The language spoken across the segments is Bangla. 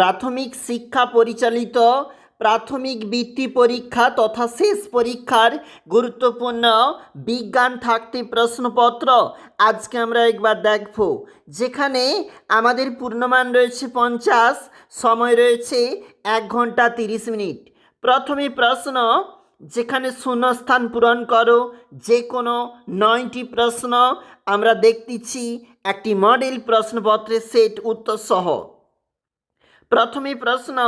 প্রাথমিক শিক্ষা পরিচালিত, প্রাথমিক বৃত্তি পরীক্ষা তথা শেষ পরীক্ষার গুরুত্বপূর্ণ বিজ্ঞান থাকতে প্রশ্নপত্র আজকে আমরা একবার দেখব। যেখানে আমাদের পূর্ণমান রয়েছে পঞ্চাশ, সময় রয়েছে এক ঘণ্টা তিরিশ মিনিট। প্রথমে প্রশ্ন, যেখানে শূন্যস্থান পূরণ করো যে কোনো নয়টি প্রশ্ন আমরা দেখতেছি, একটি মডেল প্রশ্নপত্রের সেট উত্তর সহ প্রথমে প্রশ্ন,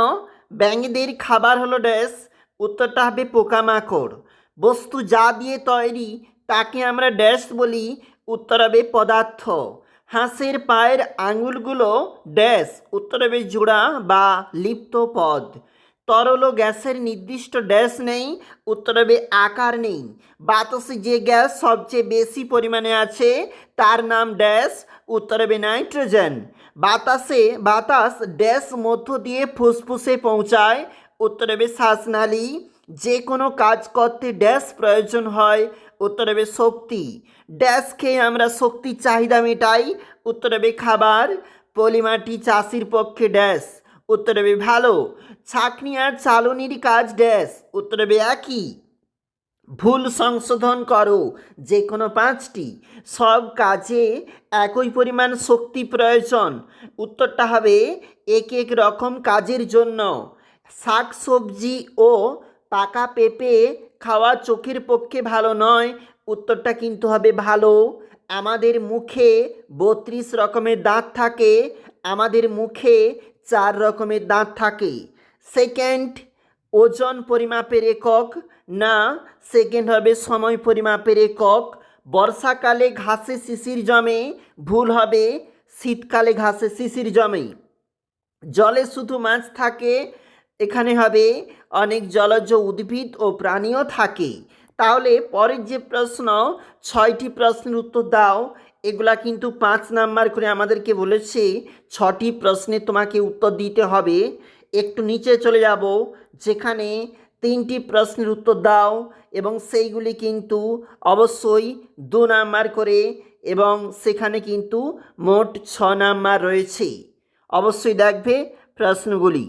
ব্যাঙদের খাবার হলো ড্যাশ উত্তরটা হবে পোকামাকড়। বস্তু যা দিয়ে তৈরি, তাকে আমরা ড্যাশ বলি, উত্তর হবে পদার্থ। হাঁসের পায়ের আঙুলগুলো ড্যাশ উত্তর হবে জোড়া বা লিপ্ত পদ। তরল গ্যাসের নির্দিষ্ট ড্যাশ নেই, উত্তর হবে আকার নেই। বাতাসে যে গ্যাস সবচেয়ে বেশি পরিমাণে আছে, তার নাম ড্যাশ উত্তর হবে নাইট্রোজেন। বাতাসে বাতাস ড্যাশ মধ্য দিয়ে ফুসফুসে পৌঁছায়। উত্তর হবে শ্বাসনালী। যে কোনো কাজ করতে ড্যাশ প্রয়োজন হয়। উত্তর হবে শক্তি। ড্যাশ খেয়ে আমরা শক্তির চাহিদা মেটাই। উত্তর হবে খাবার। পলিমাটি চাষির পক্ষে ড্যাশ। উত্তর হবে ভালো। ছাকনি আর চালনির কাজ ড্যাশ। উত্তর হবে একই। ভুল সংশোধন করো, যে কোনো পাঁচটি। সব কাজে একই পরিমাণ শক্তি প্রয়োজন। উত্তরটা হবে এক এক রকম কাজের জন্য। শাক, সবজি ও পাকা পেঁপে খাওয়া চোখের পক্ষে ভালো নয়। উত্তরটা কিন্তু হবে ভালো। আমাদের মুখে বত্রিশ রকমের দাঁত থাকে। আমাদের মুখে চার রকমের দাঁত থাকে। সেকেন্ড ওজন পরিমাপের একক, না সেকেন্ড হবে সময় পরিমাপের একক। বর্ষাকালে ঘাসে শিশির জমে, ভুল হবে শীতকালে ঘাসে শিশির জমে। জলে শুধু মাছ থাকে, এখানে হবে অনেক জলজ উদ্ভিদ ও প্রাণীও থাকে। তাহলে পরের যে প্রশ্ন, ছয়টি প্রশ্নের উত্তর দাও। এগুলা কিন্তু পাঁচ নাম্বার করে আমাদেরকে বলেছে, ছটি প্রশ্নে তোমাকে উত্তর দিতে হবে। একটু নিচে চলে যাব, যেখানে তিনটি প্রশ্নের উত্তর দাও এবং সেইগুলি কিন্তু অবশ্যই দু নাম্বার করে এবং সেখানে কিন্তু মোট ছ নাম্বার রয়েছে। অবশ্যই দেখবে প্রশ্নগুলি।